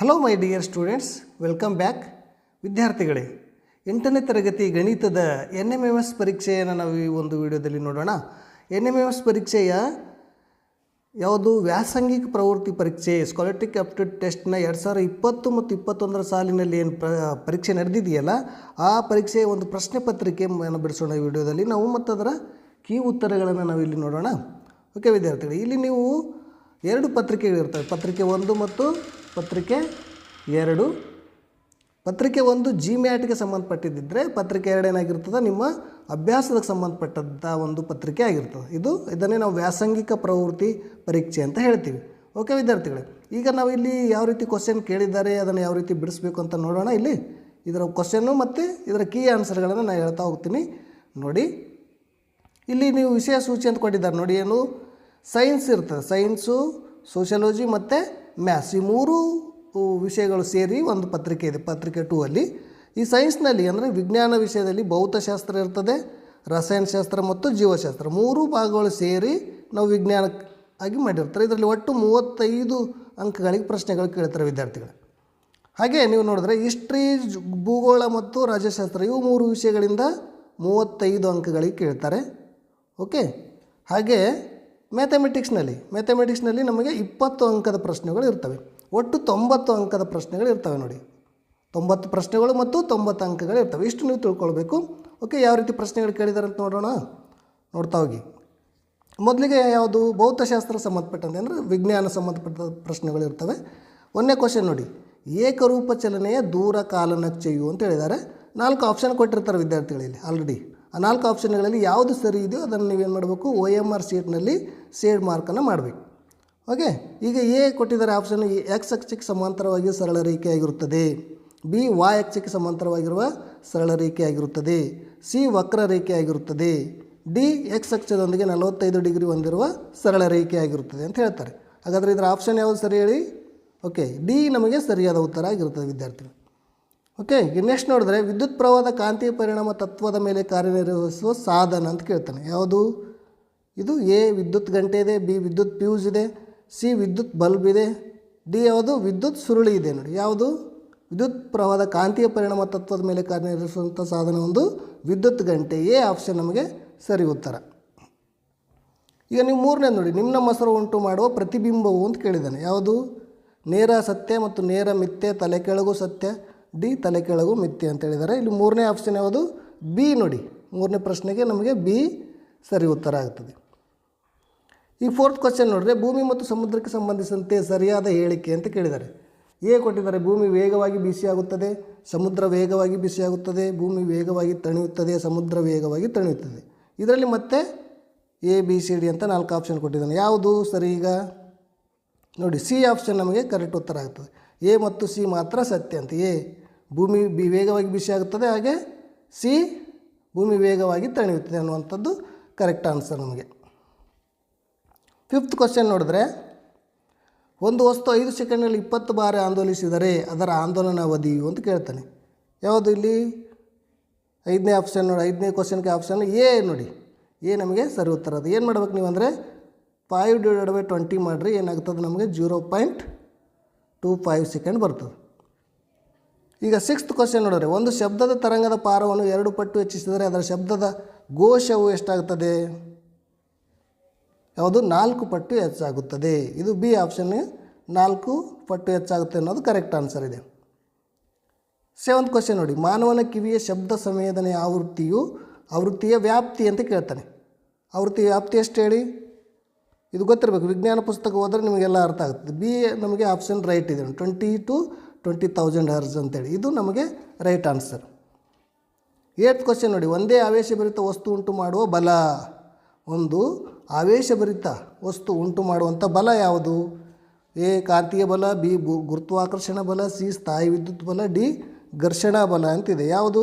Hello my dear students welcome back ವಿದ್ಯಾರ್ಥಿಗಳೇ, ಎಂಟನೇ ತರಗತಿ ಗಣಿತದ ಎನ್ ಎಂ ಎಂ ಎಸ್ ಪರೀಕ್ಷೆಯನ್ನು ನಾವು ಈ ಒಂದು ವಿಡಿಯೋದಲ್ಲಿ ನೋಡೋಣ. ಎನ್ ಎಂ ಎಂ ಎಸ್ ಪರೀಕ್ಷೆಯ ಯಾವುದು? ವ್ಯಾಸಂಗಿಕ ಪ್ರವೃತ್ತಿ ಪರೀಕ್ಷೆ ಸ್ಕಾಲರ್ಟಿಕ್ ಆಪ್ಟಿಟ್ಯೂಡ್ ಟೆಸ್ಟ್ನ ಎರಡು ಸಾವಿರ ಇಪ್ಪತ್ತು ಮತ್ತು ಇಪ್ಪತ್ತೊಂದರ ಸಾಲಿನಲ್ಲಿ ಏನು ಪ್ರ, ಪರೀಕ್ಷೆ ನಡೆದಿದೆಯಲ್ಲ, ಆ ಪರೀಕ್ಷೆಯ ಒಂದು ಪ್ರಶ್ನೆ ಪತ್ರಿಕೆಯನ್ನು ಬಿಡಿಸೋಣ ಈ ವಿಡಿಯೋದಲ್ಲಿ. ನಾವು ಮತ್ತು ಅದರ ಕೀ ಉತ್ತರಗಳನ್ನು ನಾವು ಇಲ್ಲಿ ನೋಡೋಣ. ಓಕೆ ವಿದ್ಯಾರ್ಥಿಗಳು, ಇಲ್ಲಿ ನೀವು ಎರಡು ಪತ್ರಿಕೆಗಳಿರ್ತವೆ. ಪತ್ರಿಕೆ ಒಂದು ಮತ್ತು ಪತ್ರಿಕೆ ಎರಡು. ಪತ್ರಿಕೆ ಒಂದು ಜಿ ಮ್ಯಾಟ್ಗೆ ಸಂಬಂಧಪಟ್ಟಿದ್ದರೆ ಪತ್ರಿಕೆ ಎರಡು ಏನಾಗಿರ್ತದೆ? ನಿಮ್ಮ ಅಭ್ಯಾಸಕ್ಕೆ ಸಂಬಂಧಪಟ್ಟಂಥ ಒಂದು ಪತ್ರಿಕೆ ಆಗಿರ್ತದೆ. ಇದು ಇದನ್ನೇ ನಾವು ವ್ಯಾಸಂಗಿಕ ಪ್ರವೃತ್ತಿ ಪರೀಕ್ಷೆ ಅಂತ ಹೇಳ್ತೀವಿ. ಓಕೆ ವಿದ್ಯಾರ್ಥಿಗಳೇ, ಈಗ ನಾವು ಇಲ್ಲಿ ಯಾವ ರೀತಿ ಕ್ವಶನ್ ಕೇಳಿದ್ದಾರೆ, ಅದನ್ನು ಯಾವ ರೀತಿ ಬಿಡಿಸ್ಬೇಕು ಅಂತ ನೋಡೋಣ ಇಲ್ಲಿ. ಇದರ ಕ್ವಶನ್ನು ಮತ್ತು ಇದರ ಕೀ ಆನ್ಸರ್ಗಳನ್ನು ನಾನು ಹೇಳ್ತಾ ಹೋಗ್ತೀನಿ. ನೋಡಿ, ಇಲ್ಲಿ ನೀವು ವಿಷಯ ಸೂಚಿ ಅಂತ ಕೊಟ್ಟಿದ್ದಾರೆ. ನೋಡಿ, ಏನು? ಸೈನ್ಸ್ ಇರ್ತದೆ. ಸೈನ್ಸು ಸೋಷಿಯಾಲಜಿ ಮತ್ತು ಮ್ಯಾಥ್ಸ್ ಈ ಮೂರು ವಿಷಯಗಳು ಸೇರಿ ಒಂದು ಪತ್ರಿಕೆ ಇದೆ, ಪತ್ರಿಕೆ ಟೂ ಅಲ್ಲಿ. ಈ ಸೈನ್ಸ್ನಲ್ಲಿ ಅಂದರೆ ವಿಜ್ಞಾನ ವಿಷಯದಲ್ಲಿ ಭೌತಶಾಸ್ತ್ರ ಇರ್ತದೆ, ರಸಾಯನಶಾಸ್ತ್ರ ಮತ್ತು ಜೀವಶಾಸ್ತ್ರ. ಮೂರು ಭಾಗಗಳು ಸೇರಿ ನಾವು ವಿಜ್ಞಾನ ಆಗಿ ಮಾಡಿರ್ತಾರೆ. ಇದರಲ್ಲಿ ಒಟ್ಟು ಮೂವತ್ತೈದು ಅಂಕಗಳಿಗೆ ಪ್ರಶ್ನೆಗಳು ಕೇಳ್ತಾರೆ ವಿದ್ಯಾರ್ಥಿಗಳು. ಹಾಗೆ ನೀವು ನೋಡಿದ್ರೆ ಹಿಸ್ಟ್ರಿ, ಭೂಗೋಳ ಮತ್ತು ರಾಜ್ಯಶಾಸ್ತ್ರ ಇವು ಮೂರು ವಿಷಯಗಳಿಂದ ಮೂವತ್ತೈದು ಅಂಕಗಳಿಗೆ ಕೇಳ್ತಾರೆ. ಓಕೆ? ಹಾಗೆ ಮ್ಯಾಥಮೆಟಿಕ್ಸ್ನಲ್ಲಿ ಮ್ಯಾಥಮೆಟಿಕ್ಸ್ನಲ್ಲಿ ನಮಗೆ ಇಪ್ಪತ್ತು ಅಂಕದ ಪ್ರಶ್ನೆಗಳು ಇರ್ತವೆ. ಒಟ್ಟು ತೊಂಬತ್ತು ಅಂಕದ ಪ್ರಶ್ನೆಗಳು ಇರ್ತವೆ ನೋಡಿ. ತೊಂಬತ್ತು ಪ್ರಶ್ನೆಗಳು ಮತ್ತು ತೊಂಬತ್ತು ಅಂಕಗಳು ಇರ್ತವೆ. ಇಷ್ಟು ನೀವು ತಿಳ್ಕೊಳ್ಬೇಕು. ಓಕೆ ಯಾವ ರೀತಿ ಪ್ರಶ್ನೆಗಳು ಕೇಳಿದಾರೆ ಅಂತ ನೋಡೋಣ. ನೋಡ್ತಾ ಹೋಗಿ. ಮೊದಲಿಗೆ ಯಾವುದು? ಭೌತಶಾಸ್ತ್ರ ಸಂಬಂಧಪಟ್ಟಂತೆ ಅಂದರೆ ವಿಜ್ಞಾನ ಸಂಬಂಧಪಟ್ಟ ಪ್ರಶ್ನೆಗಳು ಇರ್ತವೆ. ಒಂದನೇ ಕ್ವಶನ್ ನೋಡಿ. ಏಕರೂಪ ಚಲನೆಯ ದೂರ ಕಾಲನಕ್ಷೆಯು ಅಂತ ಹೇಳಿದ್ದಾರೆ. ನಾಲ್ಕು ಆಪ್ಷನ್ ಕೊಟ್ಟಿರ್ತಾರೆ ವಿದ್ಯಾರ್ಥಿಗಳಲ್ಲಿ ಆಲ್ರೆಡಿ ಆ ನಾಲ್ಕು ಆಪ್ಷನ್ಗಳಲ್ಲಿ ಯಾವುದು ಸರಿ ಇದೆಯೋ ಅದನ್ನು ನೀವೇನು ಮಾಡಬೇಕು? ಒ ಎಂ ಆರ್ ಶೀಟ್ನಲ್ಲಿ ಸೇಡ್ ಮಾರ್ಕನ್ನು ಮಾಡಬೇಕು. ಓಕೆ? ಈಗ ಎ ಕೊಟ್ಟಿದ್ದಾರೆ ಆಪ್ಷನ್ ಎಕ್ಸ್ ಅಕ್ಷಕ್ಕೆ ಸಮಾಂತರವಾಗಿ ಸರಳ ರೇಖೆಯಾಗಿರುತ್ತದೆ. ಬಿ ವಾಯ್ ಅಕ್ಷಕ್ಕೆ ಸಮಾಂತರವಾಗಿರುವ ಸರಳ ರೇಖೆಯಾಗಿರುತ್ತದೆ. ಸಿ ವಕ್ರ ರೇಖೆಯಾಗಿರುತ್ತದೆ. ಡಿ ಎಕ್ಸ್ ಅಕ್ಷದೊಂದಿಗೆ ನಲವತ್ತೈದು ಡಿಗ್ರಿ ಹೊಂದಿರುವ ಸರಳ ರೇಖೆಯಾಗಿರುತ್ತದೆ ಅಂತ ಹೇಳ್ತಾರೆ. ಹಾಗಾದರೆ ಇದರ ಆಪ್ಷನ್ ಯಾವುದು ಸರಿ ಹೇಳಿ? ಓಕೆ? ಡಿ ನಮಗೆ ಸರಿಯಾದ ಉತ್ತರ ಆಗಿರುತ್ತದೆ, ವಿದ್ಯಾರ್ಥಿಗಳು. ಓಕೆ ನೆಕ್ಸ್ಟ್ ನೋಡಿದ್ರೆ ವಿದ್ಯುತ್ ಪ್ರವಾಹದ ಕಾಂತೀಯ ಪರಿಣಾಮ ತತ್ವದ ಮೇಲೆ ಕಾರ್ಯನಿರ್ವಹಿಸುವ ಸಾಧನ ಅಂತ ಕೇಳ್ತಾನೆ. ಯಾವುದು? ಇದು ಎ ವಿದ್ಯುತ್ ಗಂಟೆ ಇದೆ, ಬಿ ವಿದ್ಯುತ್ ಪ್ಯೂಸ್ ಇದೆ, ಸಿ ವಿದ್ಯುತ್ ಬಲ್ಬ್ ಇದೆ, ಡಿ ಯಾವುದು? ವಿದ್ಯುತ್ ಸುರುಳಿ ಇದೆ ನೋಡಿ. ಯಾವುದು? ವಿದ್ಯುತ್ ಪ್ರವಾಹದ ಕಾಂತೀಯ ಪರಿಣಾಮ ತತ್ವದ ಮೇಲೆ ಕಾರ್ಯನಿರ್ವಹಿಸುವಂಥ ಸಾಧನ ಒಂದು ವಿದ್ಯುತ್ ಗಂಟೆ. ಎ ಆಪ್ಷನ್ ನಮಗೆ ಸರಿ ಉತ್ತರ. ಈಗ ನೀವು ಮೂರನೇ ನೋಡಿ. ನಿಮ್ಮ ಮೊಸರು ಉಂಟು ಮಾಡುವ ಪ್ರತಿಬಿಂಬವು ಅಂತ ಕೇಳಿದ್ದಾನೆ. ಯಾವುದು? ನೇರ ಸತ್ಯ ಮತ್ತು ನೇರ ಮಿಥ್ಯೆ, ತಲೆ ಕೆಳಗೂ ಸತ್ಯ ಡಿ ತಲೆ ಕೆಳಗು ಮಿಥ್ಯೆ ಅಂತ ಹೇಳಿದ್ದಾರೆ. ಇಲ್ಲಿ ಮೂರನೇ ಆಪ್ಷನ್ ಯಾವುದು? ಬಿ ನೋಡಿ. ಮೂರನೇ ಪ್ರಶ್ನೆಗೆ ನಮಗೆ ಬಿ ಸರಿ ಉತ್ತರ ಆಗ್ತದೆ. ಈ ಫೋರ್ತ್ ಕ್ವಶನ್ ನೋಡಿದ್ರೆ ಭೂಮಿ ಮತ್ತು ಸಮುದ್ರಕ್ಕೆ ಸಂಬಂಧಿಸಿದಂತೆ ಸರಿಯಾದ ಹೇಳಿಕೆ ಅಂತ ಕೇಳಿದ್ದಾರೆ. ಎ ಕೊಟ್ಟಿದ್ದಾರೆ, ಭೂಮಿ ವೇಗವಾಗಿ ಬಿಸಿಯಾಗುತ್ತದೆ, ಸಮುದ್ರ ವೇಗವಾಗಿ ಬಿಸಿಯಾಗುತ್ತದೆ, ಭೂಮಿ ವೇಗವಾಗಿ ತಣಿಯುತ್ತದೆ, ಸಮುದ್ರ ವೇಗವಾಗಿ ತಣಿಯುತ್ತದೆ. ಇದರಲ್ಲಿ ಮತ್ತೆ ಎ, ಬಿ, ಸಿ, ಡಿ ಅಂತ ನಾಲ್ಕು ಆಪ್ಷನ್ ಕೊಟ್ಟಿದ್ದಾನೆ. ಯಾವುದು ಸರಿ ಈಗ? ನೋಡಿ, ಸಿ ಆಪ್ಷನ್ ನಮಗೆ ಕರೆಕ್ಟ್ ಉತ್ತರ ಆಗ್ತದೆ. ಎ ಮತ್ತು ಸಿ ಮಾತ್ರ ಸತ್ಯ ಅಂತ ಎ ಭೂಮಿ ಬಿ ವೇಗವಾಗಿ ಬಿಸಿಯಾಗುತ್ತದೆ ಹಾಗೆ ಸಿ ಭೂಮಿ ವೇಗವಾಗಿ ತಣಿಯುತ್ತದೆ ಅನ್ನುವಂಥದ್ದು ಕರೆಕ್ಟ್ ಆನ್ಸರ್ ನಮಗೆ. ಫಿಫ್ತ್ ಕ್ವಶನ್ ನೋಡಿದ್ರೆ, ಒಂದು ವಸ್ತು ಐದು ಸೆಕೆಂಡ್ನಲ್ಲಿ ಇಪ್ಪತ್ತು ಬಾರಿ ಆಂದೋಲಿಸಿದರೆ ಅದರ ಆಂದೋಲನ ಅವಧಿಯು ಅಂತ ಕೇಳ್ತಾನೆ. ಯಾವುದು ಇಲ್ಲಿ? ಐದನೇ ಆಪ್ಷನ್ ನೋಡಿ, ಐದನೇ ಕ್ವಶನ್ಗೆ ಆಪ್ಷನ್ ಎ ನೋಡಿ. ಎ ನಮಗೆ ಸರಿ ಉತ್ತರ ಅದು. ಏನು ಮಾಡ್ಬೇಕು ನೀವು ಅಂದರೆ ಫೈವ್ ಡಿವೈಡ್ ಬೈ ಟ್ವೆಂಟಿ ಮಾಡಿರಿ, ಏನಾಗ್ತದೆ ನಮಗೆ? Zero point two five second ಬರ್ತದೆ. ಈಗ ಸಿಕ್ಸ್ತ್ ಕ್ವಶನ್ ನೋಡಿದ್ರೆ, ಒಂದು ಶಬ್ದದ ತರಂಗದ ಪಾರವನ್ನು ಎರಡು ಪಟ್ಟು ಹೆಚ್ಚಿಸಿದರೆ ಅದರ ಶಬ್ದದ ಘೋಷವು ಎಷ್ಟಾಗುತ್ತದೆ? ಯಾವುದು? ನಾಲ್ಕು ಪಟ್ಟು ಹೆಚ್ಚಾಗುತ್ತದೆ. ಇದು ಬಿ ಆಪ್ಷನ್ ನಾಲ್ಕು ಪಟ್ಟು ಹೆಚ್ಚಾಗುತ್ತೆ ಅನ್ನೋದು ಕರೆಕ್ಟ್ ಆನ್ಸರ್ ಇದೆ. ಸೆವೆಂತ್ ಕ್ವಶನ್ ನೋಡಿ, ಮಾನವನ ಕಿವಿಯ ಶಬ್ದ ಸಂವೇದನೆಯ ಆವೃತ್ತಿಯು, ಆವೃತ್ತಿಯ ವ್ಯಾಪ್ತಿ ಅಂತ ಕೇಳ್ತಾನೆ. ಆವೃತ್ತಿ ವ್ಯಾಪ್ತಿ ಎಷ್ಟು ಹೇಳಿ? ಇದು ಗೊತ್ತಿರಬೇಕು. ವಿಜ್ಞಾನ ಪುಸ್ತಕ ಹೋದರೆ ನಿಮಗೆಲ್ಲ ಅರ್ಥ ಆಗುತ್ತೆ. ಬಿ ನಮಗೆ ಆಪ್ಷನ್ ರೈಟ್ ಇದೆ. Twenty to twenty thousand hertz ಅಂತೇಳಿ. ಇದು ನಮಗೆ ರೈಟ್ ಆನ್ಸರ್ ಏಟ್ ಕ್ವಶನ್ ನೋಡಿ. ಒಂದೇ ಆವೇಶಭರಿತ ವಸ್ತು ಉಂಟು ಮಾಡುವ ಬಲ. ಒಂದು, ಆವೇಶಭರಿತ ವಸ್ತು ಉಂಟು ಮಾಡುವಂಥ ಬಲ ಯಾವುದು? ಎ ಕಾಂತೀಯ ಬಲ ಬಿ ಗುರುತ್ವಾಕರ್ಷಣ ಬಲ ಸಿ ಸ್ಥಾಯಿ ವಿದ್ಯುತ್ ಬಲ ಡಿ ಘರ್ಷಣಾ ಬಲ ಅಂತಿದೆ. ಯಾವುದು?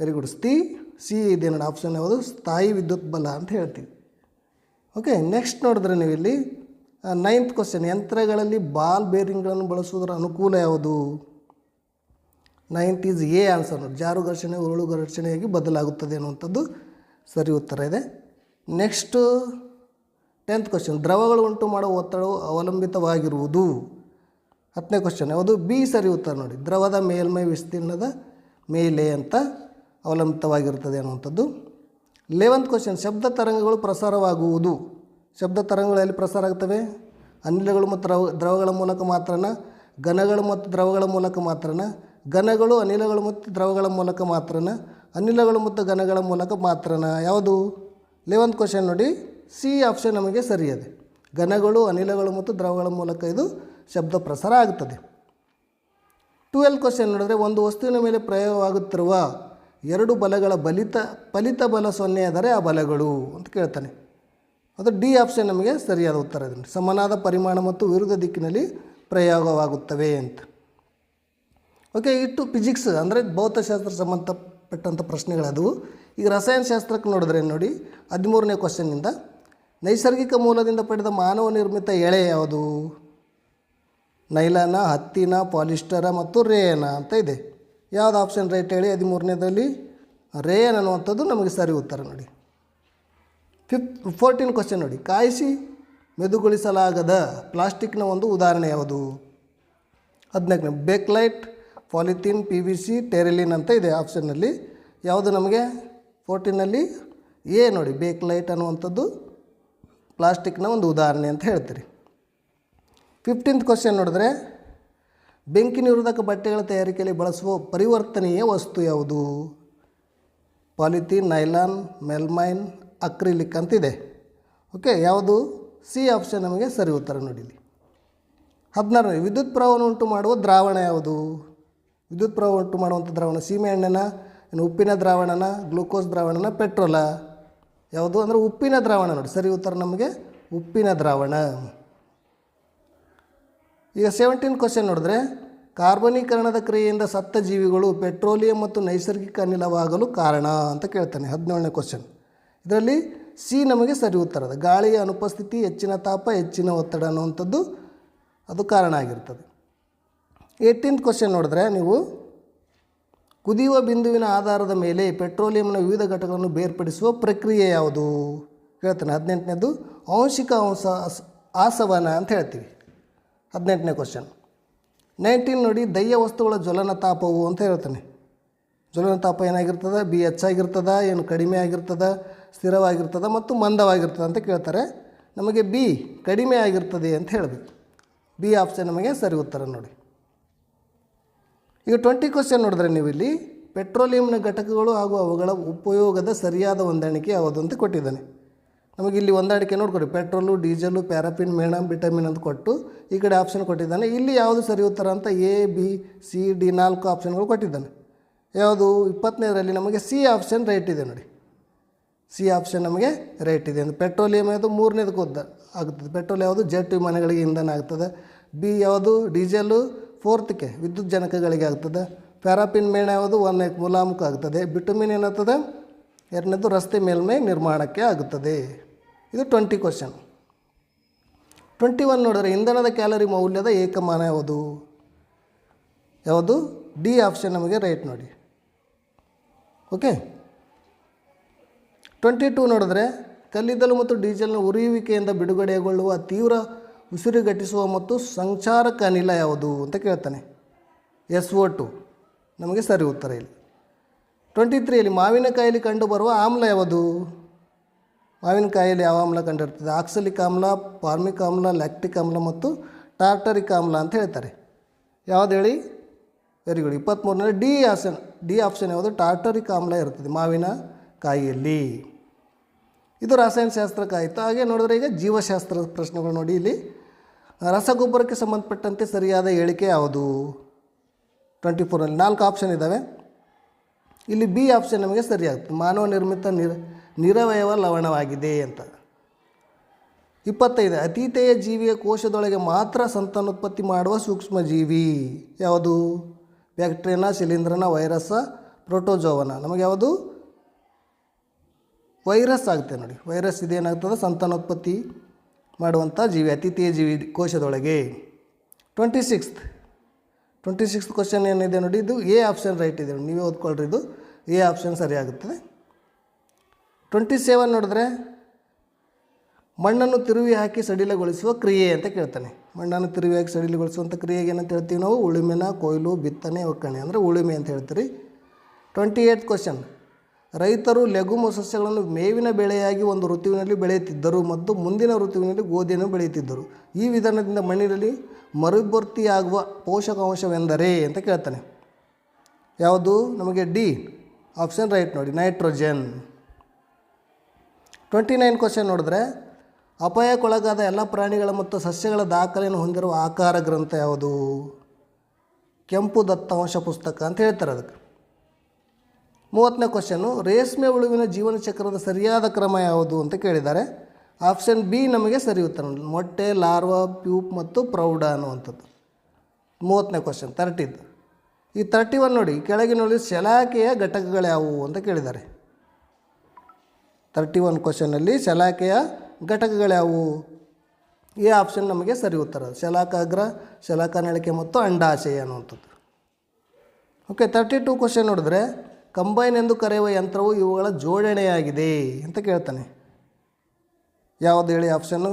ವೆರಿ ಗುಡ್ ಸ್ತಿ ಸಿ ಇದೆ ನೋಡಿ ಆಪ್ಷನ್ ಯಾವುದು? ಸ್ಥಾಯಿ ವಿದ್ಯುತ್ ಬಲ ಅಂತ ಹೇಳ್ತೀವಿ. ಓಕೆ ನೆಕ್ಸ್ಟ್ ನೋಡಿದ್ರೆ ನೀವು ಇಲ್ಲಿ ನೈನ್ತ್ ಕ್ವಶನ್ ಯಂತ್ರಗಳಲ್ಲಿ ಬಾಲ್ ಬೇರಿಂಗ್ಗಳನ್ನು ಬಳಸುವುದರ ಅನುಕೂಲ ಯಾವುದು? ನೈನ್ತ್ ಈಸ್ ಎ ಆನ್ಸರ್ ನೋಡಿ. ಜಾರು ಘರ್ಷಣೆ, ಉರುಳು ಘರ್ಷಣೆಯಾಗಿ ಬದಲಾಗುತ್ತದೆ ಅನ್ನುವಂಥದ್ದು ಸರಿ ಉತ್ತರ ಇದೆ. ನೆಕ್ಸ್ಟು ಟೆಂತ್ ಕ್ವಶನ್ ದ್ರವಗಳು ಉಂಟು ಮಾಡುವ ಒತ್ತಡವು ಅವಲಂಬಿತವಾಗಿರುವುದು. ಹತ್ತನೇ ಕ್ವಶನ್ ಯಾವುದು? ಬಿ ಸರಿ ಉತ್ತರ ನೋಡಿ. ದ್ರವದ ಮೇಲ್ಮೈ ವಿಸ್ತೀರ್ಣದ ಮೇಲೆ ಅಂತ ಅವಲಂಬಿತವಾಗಿರುತ್ತದೆ ಅನ್ನುವಂಥದ್ದು ಲೆವೆಂತ್ ಕ್ವಶನ್, ಶಬ್ದ ತರಂಗಗಳು ಪ್ರಸಾರವಾಗುವುದು. ಶಬ್ದ ತರಂಗಗಳು ಎಲ್ಲಿ ಪ್ರಸಾರ ಆಗ್ತವೆ. ಅನಿಲಗಳು ಮತ್ತು ದ್ರವ, ದ್ರವಗಳ ಮೂಲಕ ಮಾತ್ರನ? ಘನಗಳು ಮತ್ತು ದ್ರವಗಳ ಮೂಲಕ ಮಾತ್ರನ? ಘನಗಳು, ಅನಿಲಗಳು ಮತ್ತು ದ್ರವಗಳ ಮೂಲಕ ಮಾತ್ರನ? ಅನಿಲಗಳು ಮತ್ತು ಘನಗಳ ಮೂಲಕ ಮಾತ್ರನ? ಯಾವುದು? ಲೆವೆಂತ್ ಕ್ವಶನ್ ನೋಡಿ, ಸಿ ಆಪ್ಷನ್ ನಮಗೆ ಸರಿಯದೆ. ಘನಗಳು, ಅನಿಲಗಳು ಮತ್ತು ದ್ರವಗಳ ಮೂಲಕ ಇದು ಶಬ್ದ ಪ್ರಸಾರ ಆಗುತ್ತದೆ ಟ್ವೆಲ್ ಕ್ವಶನ್ ನೋಡಿದ್ರೆ, ಒಂದು ವಸ್ತುವಿನ ಮೇಲೆ ಪ್ರಯೋಗವಾಗುತ್ತಿರುವ ಎರಡು ಬಲಗಳ ಬಲಿತ, ಫಲಿತ ಬಲ ಸೊನ್ನೆ ಆದರೆ ಆ ಬಲಗಳು ಅಂತ ಕೇಳ್ತಾನೆ. ಅದು ಡಿ ಆಪ್ಷನ್ ನಮಗೆ ಸರಿಯಾದ ಉತ್ತರ ಇದೆ. ಸಮನಾದ ಪರಿಮಾಣ ಮತ್ತು ವಿರುದ್ಧ ದಿಕ್ಕಿನಲ್ಲಿ ಪ್ರಯೋಗವಾಗುತ್ತವೆ ಅಂತ. ಓಕೆ, ಇಟ್ಟು ಫಿಸಿಕ್ಸ್ ಅಂದರೆ ಭೌತಶಾಸ್ತ್ರ ಸಂಬಂಧಪಟ್ಟಂಥ ಪ್ರಶ್ನೆಗಳದು. ಈಗ ರಸಾಯನಶಾಸ್ತ್ರಕ್ಕೆ ನೋಡಿದ್ರೆ ನೋಡಿ, ಹದಿಮೂರನೇ ಕ್ವಶನ್ನಿಂದ, ನೈಸರ್ಗಿಕ ಮೂಲದಿಂದ ಪಡೆದ ಮಾನವ ನಿರ್ಮಿತ ಎಳೆ ಯಾವುದು? ನೈಲಾನ, ಹತ್ತಿನ, ಪಾಲಿಸ್ಟರ ಮತ್ತು ರೇಯನ ಅಂತ ಇದೆ. ಯಾವ್ದು ಆಪ್ಷನ್ ರೈಟ್ ಹೇಳಿ ಹದಿಮೂರನೇದಲ್ಲಿ ರೇನ್ ಅನ್ನುವಂಥದ್ದು ನಮಗೆ ಸರಿ ಉತ್ತರ ನೋಡಿ. ಫಿಫ್ತ್ ಫೋರ್ಟೀನ್ ಕ್ವಶನ್ ನೋಡಿ. ಕಾಯಿಸಿ ಮೆದುಗೊಳಿಸಲಾಗದ ಪ್ಲಾಸ್ಟಿಕ್ನ ಒಂದು ಉದಾಹರಣೆ ಯಾವುದು? ಹದಿನಾಲ್ಕನೇ Bakelite polythene P V C terylene ಅಂತ ಇದೆ ಆಪ್ಷನ್ನಲ್ಲಿ ಯಾವುದು ನಮಗೆ? ಫೋರ್ಟೀನಲ್ಲಿ ಎ ನೋಡಿ ಬೇಕ್ಲೈಟ್ ಅನ್ನುವಂಥದ್ದು ಪ್ಲಾಸ್ಟಿಕ್ನ ಒಂದು ಉದಾಹರಣೆ ಅಂತ ಹೇಳ್ತೀರಿ. ಫಿಫ್ಟೀನ್ತ್ ಕ್ವಶನ್ ನೋಡಿದ್ರೆ ಬೆಂಕಿ ನಿರೋಧಕ ಬಟ್ಟೆಗಳ ತಯಾರಿಕೆಯಲ್ಲಿ ಬಳಸುವ ಪರಿವರ್ತನೀಯ ವಸ್ತು ಯಾವುದು? ಪಾಲಿಥೀನ್, ನೈಲಾನ್ ಮೆಲ್ಮೈನ್ ಅಕ್ರಿಲಿಕ್ ಅಂತಿದೆ. ಓಕೆ, ಯಾವುದು? ಸಿ ಆಪ್ಷನ್ ನಮಗೆ ಸರಿ ಉತ್ತರ ನೋಡಿಲಿ. ಹದಿನಾರನೇ, ವಿದ್ಯುತ್ ಪ್ರವಾಹವನ್ನು ಉಂಟು ಮಾಡುವ ದ್ರಾವಣ ಯಾವುದು? ವಿದ್ಯುತ್ ಪ್ರವಾಹ ಉಂಟು ಮಾಡುವಂಥ ದ್ರಾವಣ ಸೀಮೆ ಎಣ್ಣೆನ ಇನ್ನು ಉಪ್ಪಿನ ದ್ರಾವಣನ, ಗ್ಲೂಕೋಸ್ ದ್ರಾವಣನ, ಪೆಟ್ರೋಲ. ಯಾವುದು? ಅಂದರೆ ಉಪ್ಪಿನ ದ್ರಾವಣ ನೋಡಿ, ಸರಿ ಉತ್ತರ ನಮಗೆ ಉಪ್ಪಿನ ದ್ರಾವಣ. ಈಗ ಸೆವೆಂಟೀನ್ ಕ್ವಶನ್ ನೋಡಿದ್ರೆ, ಕಾರ್ಬನೀಕರಣದ ಕ್ರಿಯೆಯಿಂದ ಸತ್ತ ಜೀವಿಗಳು ಪೆಟ್ರೋಲಿಯಂ ಮತ್ತು ನೈಸರ್ಗಿಕ ಅನಿಲವಾಗಲು ಕಾರಣ ಅಂತ ಕೇಳ್ತಾನೆ, ಹದಿನೇಳನೇ ಕ್ವಶನ್ ಇದರಲ್ಲಿ ಸಿ ನಮಗೆ ಸರಿ ಉತ್ತರದ ಗಾಳಿಯ ಅನುಪಸ್ಥಿತಿ, ಹೆಚ್ಚಿನ ತಾಪ, ಹೆಚ್ಚಿನ ಒತ್ತಡ ಅನ್ನುವಂಥದ್ದು ಅದು ಕಾರಣ ಆಗಿರ್ತದೆ. ಏಯ್ಟೀನ್ತ್ ಕ್ವಶನ್ ನೋಡಿದ್ರೆ, ನೀವು ಕುದಿಯುವ ಬಿಂದುವಿನ ಆಧಾರದ ಮೇಲೆ ಪೆಟ್ರೋಲಿಯಂನ ವಿವಿಧ ಘಟಕಗಳನ್ನು ಬೇರ್ಪಡಿಸುವ ಪ್ರಕ್ರಿಯೆ ಯಾವುದು? ಹೇಳ್ತಾನೆ, ಹದಿನೆಂಟನೇದು, ಆಂಶಿಕ ಅಂಶ ಆಸ್- ಆಸವನ ಅಂತ ಹೇಳ್ತೀವಿ. ಹದಿನೆಂಟನೇ ಕ್ವಶನ್ ನೈನ್ಟೀನ್ ನೋಡಿ ದಯ್ಯ ವಸ್ತುಗಳ ಜ್ವಲನ ತಾಪವು ಅಂತ ಹೇಳ್ತಾನೆ. ಜ್ವಲನ ತಾಪ ಏನಾಗಿರ್ತದೆ ಬಿ ಹೆಚ್ಚಾಗಿರ್ತದ ಏನು ಕಡಿಮೆ ಆಗಿರ್ತದೆ, ಸ್ಥಿರವಾಗಿರ್ತದೆ ಮತ್ತು ಮಂದವಾಗಿರ್ತದೆ ಅಂತ ಕೇಳ್ತಾರೆ. ನಮಗೆ ಬಿ ಕಡಿಮೆ ಆಗಿರ್ತದೆ ಅಂತ ಹೇಳಬೇಕು. ಬಿ ಆಪ್ಷನ್ ನಮಗೆ ಸರಿ ಉತ್ತರ ನೋಡಿ. ಈಗ ಟ್ವೆಂಟಿ ಕ್ವಶನ್ ನೋಡಿದ್ರೆ ನೀವು ಇಲ್ಲಿ ಪೆಟ್ರೋಲಿಯಂನ ಘಟಕಗಳು ಹಾಗೂ ಅವುಗಳ ಉಪಯೋಗದ ಸರಿಯಾದ ಹೊಂದಾಣಿಕೆ ಯಾವುದು ಅಂತ ಕೊಟ್ಟಿದ್ದಾನೆ. ನಮಗೆ ಇಲ್ಲಿ ಹೊಂದಾಣಿಕೆ ನೋಡ್ಕೊಡಿ. ಪೆಟ್ರೋಲು, ಡೀಸೆಲು, ಪ್ಯಾರಾಫಿನ್ ಮೇಣ ವಿಟಮಿನ್ ಅಂತ ಕೊಟ್ಟು ಈ ಕಡೆ ಆಪ್ಷನ್ ಕೊಟ್ಟಿದ್ದಾನೆ. ಇಲ್ಲಿ ಯಾವುದು ಸರಿ ಉತ್ತರ ಅಂತ ಎ ಬಿ ಸಿ ಡಿ ನಾಲ್ಕು ಆಪ್ಷನ್ಗಳು ಕೊಟ್ಟಿದ್ದಾನೆ. ಯಾವುದು? ಇಪ್ಪತ್ತನೇದರಲ್ಲಿ ನಮಗೆ ಸಿ ಆಪ್ಷನ್ ರೈಟ್ ಇದೆ ನೋಡಿ. ಸಿ ಆಪ್ಷನ್ ನಮಗೆ ರೈಟ್ ಇದೆ. ಅಂದರೆ ಪೆಟ್ರೋಲಿಯಂ ಯಾವುದು? ಮೂರನೇದಕ್ಕೆ ಉದ್ದ ಆಗ್ತದೆ ಪೆಟ್ರೋಲ್ ಯಾವುದು? ಜೆಟ್ ವಿಮಾನಗಳಿಗೆ ಇಂಧನ ಆಗ್ತದೆ. ಬಿ ಯಾವುದು? ಡೀಸೆಲು, ಫೋರ್ತ್ಗೆ ವಿದ್ಯುತ್ ಜನಕಗಳಿಗೆ ಆಗ್ತದೆ. ಪ್ಯಾರಾಪಿನ್ ಮೇಣ ಯಾವುದು? ಒನ್ ಮುಲಾಮುಖ ಆಗ್ತದೆ. ಬಿಟುಮಿನ್ ಏನಾಗ್ತದೆ? ಎರಡನೇದು ರಸ್ತೆ ಮೇಲ್ಮೈ ನಿರ್ಮಾಣಕ್ಕೆ ಆಗುತ್ತದೆ. ಇದು ಟ್ವೆಂಟಿ ಕ್ವಶನ್. ಟ್ವೆಂಟಿ ಒನ್ ನೋಡಿದ್ರೆ ಇಂಧನದ ಕ್ಯಾಲರಿ ಮೌಲ್ಯದ ಏಕಮಾನ ಯಾವುದು? ಯಾವುದು? ಡಿ ಆಪ್ಷನ್ ನಮಗೆ ರೈಟ್ ನೋಡಿ. ಓಕೆ? ಟ್ವೆಂಟಿ ಟೂ ನೋಡಿದ್ರೆ ಕಲ್ಲಿದ್ದಲು ಮತ್ತು ಡೀಸೆಲ್ನ ಉರಿಯುವಿಕೆಯಿಂದ ಬಿಡುಗಡೆಗೊಳ್ಳುವ ತೀವ್ರ ಉಸಿರುಗಟ್ಟಿಸುವ ಮತ್ತು ಸಂಚಾರಕ ಅನಿಲ ಯಾವುದು ಅಂತ ಕೇಳ್ತಾನೆ. S O two. ನಮಗೆ ಸರಿ ಉತ್ತರ ಇಲ್ಲಿ. ಟ್ವೆಂಟಿ ತ್ರೀಯಲ್ಲಿ ಮಾವಿನಕಾಯಲ್ಲಿ ಕಂಡುಬರುವ ಆಮ್ಲ ಯಾವುದು? ಮಾವಿನಕಾಯಲ್ಲಿ ಯಾವ ಆಮ್ಲ ಕಂಡಿರ್ತದೆ? ಆಕ್ಸಲಿಕ್ ಆಮ್ಲ, ಫಾರ್ಮಿಕ್ ಆಮ್ಲ, ಲ್ಯಾಕ್ಟಿಕ್ ಆಮ್ಲ ಮತ್ತು ಟಾರ್ಟರಿಕ್ ಆಮ್ಲ ಅಂತ ಹೇಳ್ತಾರೆ. ಯಾವ್ದು ಹೇಳಿ? ವೆರಿ ಗುಡ್ ಇಪ್ಪತ್ತ್ಮೂರನೇ ಡಿ ಆಪ್ಷನ್ ಡಿ ಆಪ್ಷನ್ ಯಾವುದು? ಟಾರ್ಟರಿಕ್ ಆಮ್ಲ ಇರ್ತದೆ ಮಾವಿನ ಕಾಯಿಯಲ್ಲಿ. ಇದು ರಾಸಾಯನಶಾಸ್ತ್ರಕ್ಕಾಯಿತು ಹಾಗೆ ನೋಡಿದ್ರೆ ಈಗ ಜೀವಶಾಸ್ತ್ರದ ಪ್ರಶ್ನೆಗಳು ನೋಡಿ ಇಲ್ಲಿ. ರಸಗೊಬ್ಬರಕ್ಕೆ ಸಂಬಂಧಪಟ್ಟಂತೆ ಸರಿಯಾದ ಹೇಳಿಕೆ ಯಾವುದು? ಟ್ವೆಂಟಿ ಫೋರಲ್ಲಿ ನಾಲ್ಕು ಆಪ್ಷನ್ ಇದ್ದಾವೆ. ಇಲ್ಲಿ ಬಿ ಆಪ್ಷನ್ ನಮಗೆ ಸರಿಯಾಗ್ತದೆ. ಮಾನವ ನಿರ್ಮಿತ ನಿರ ನಿರವಯವ ಲವಣವಾಗಿದೆ ಅಂತ. ಇಪ್ಪತ್ತೈದು, ಅತೀತೆಯ ಜೀವಿಯ ಕೋಶದೊಳಗೆ ಮಾತ್ರ ಸಂತಾನೋತ್ಪತ್ತಿ ಮಾಡುವ ಸೂಕ್ಷ್ಮ ಜೀವಿ ಯಾವುದು? ಬ್ಯಾಕ್ಟ್ರಿಯನ ಶಿಲೀಂಧ್ರನ ವೈರಸ್ಸ ಪ್ರೋಟೋಜೋವನ. ನಮಗೆ ಯಾವುದು? ವೈರಸ್ ಆಗುತ್ತೆ ನೋಡಿ. ವೈರಸ್ ಇದೇನಾಗ್ತದೆ? ಸಂತಾನೋತ್ಪತ್ತಿ ಮಾಡುವಂಥ ಜೀವಿ ಅತಿಥೇಯ ಜೀವಿ ಕೋಶದೊಳಗೆ. Twenty sixth twenty sixth question ಏನಿದೆ ನೋಡಿ, ಇದು ಎ ಆಪ್ಷನ್ ರೈಟ್ ಇದೆ. ನೀವೇ ಓದ್ಕೊಳ್ರಿ ಇದು. ಎ ಆಪ್ಷನ್ ಸರಿಯಾಗುತ್ತದೆ. ಟ್ವೆಂಟಿ ಸೆವೆನ್ ನೋಡಿದ್ರೆ ಮಣ್ಣನ್ನು ತಿರುವಿ ಹಾಕಿ ಸಡಿಲಗೊಳಿಸುವ ಕ್ರಿಯೆ ಅಂತ ಕೇಳ್ತಾನೆ. ಮಣ್ಣನ್ನು ತಿರುವಿ ಹಾಕಿ ಸಡಿಲಗೊಳಿಸುವಂಥ ಕ್ರಿಯೆಗೆ ಏನಂತ ಹೇಳ್ತೀವಿ ನಾವು? ಉಳುಮೆನ, ಕೊಯ್ಲು, ಬಿತ್ತನೆ, ಒಕ್ಕಣೆ ಅಂದರೆ ಉಳುಮೆ ಅಂತ ಹೇಳ್ತೀರಿ. ಟ್ವೆಂಟಿ ಏಯ್ತ್ ಕ್ವಶನ್ ರೈತರು ಲಘುಮ ಸಸ್ಯಗಳನ್ನು ಮೇವಿನ ಬೆಳೆಯಾಗಿ ಒಂದು ಋತುವಿನಲ್ಲಿ ಬೆಳೆಯುತ್ತಿದ್ದರು ಮತ್ತು ಮುಂದಿನ ಋತುವಿನಲ್ಲಿ ಗೋಧಿಯನ್ನು ಬೆಳೆಯುತ್ತಿದ್ದರು. ಈ ವಿಧಾನದಿಂದ ಮಣ್ಣಿನಲ್ಲಿ ಮರುಭರ್ತಿಯಾಗುವ ಪೋಷಕಾಂಶವೆಂದರೆ ಅಂತ ಕೇಳ್ತಾನೆ. ಯಾವುದು? ನಮಗೆ ಡಿ, ಆಪ್ಷನ್ ರೈಟ್ ನೋಡಿ. ನೈಟ್ರೋಜನ್. ಟ್ವೆಂಟಿ ನೈನ್ ಕ್ವಶನ್ ನೋಡಿದ್ರೆ, ಅಪಾಯಕ್ಕೊಳಗಾದ ಎಲ್ಲ ಪ್ರಾಣಿಗಳ ಮತ್ತು ಸಸ್ಯಗಳ ದಾಖಲೆಯನ್ನು ಹೊಂದಿರುವ ಆಕಾರ ಗ್ರಂಥ ಯಾವುದು? ಕೆಂಪು ದತ್ತಾಂಶ ಪುಸ್ತಕ ಅಂತ ಹೇಳ್ತಾರೆ ಅದಕ್ಕೆ. ಮೂವತ್ತನೇ ಕ್ವಶನ್ನು ರೇಷ್ಮೆ ಹುಳುವಿನ ಜೀವನ ಚಕ್ರದ ಸರಿಯಾದ ಕ್ರಮ ಯಾವುದು ಅಂತ ಕೇಳಿದ್ದಾರೆ. ಆಪ್ಷನ್ ಬಿ ನಮಗೆ ಸರಿ ಉತ್ತರ ಮೊಟ್ಟೆ, ಲಾರ್ವಾ, ಪ್ಯೂಪ್ ಮತ್ತು ಪ್ರೌಢ ಅನ್ನುವಂಥದ್ದು. ಮೂವತ್ತನೇ ಕ್ವಶನ್ ತರ್ಟಿದ್ದು. ಈ ತರ್ಟಿ ಒನ್ ನೋಡಿ ಕೆಳಗಿನಲ್ಲಿ ಶಲಾಕೆಯ ಘಟಕಗಳು ಯಾವುವು ಅಂತ ಕೇಳಿದ್ದಾರೆ. ತರ್ಟಿ ಒನ್ ಕ್ವಶನಲ್ಲಿ ಶಲಾಕೆಯ ಘಟಕಗಳು ಯಾವುವು ಈ ಆಪ್ಷನ್ ನಮಗೆ ಸರಿ ಉತ್ತರ. ಶಲಾಕಾಗ್ರ ಶಲಾಕನಳಿಕೆ ಮತ್ತು ಅಂಡಾಶಯ ಅನ್ನುವಂಥದ್ದು. ಓಕೆ ತರ್ಟಿ ಟು ಕ್ವಶನ್ ನೋಡಿದ್ರೆ ಕಂಬೈನ್ ಎಂದು ಕರೆಯುವ ಯಂತ್ರವು ಇವುಗಳ ಜೋಡಣೆಯಾಗಿದೆ ಅಂತ ಕೇಳ್ತಾನೆ. ಯಾವುದು ಹೇಳಿ ಆಪ್ಷನ್ನು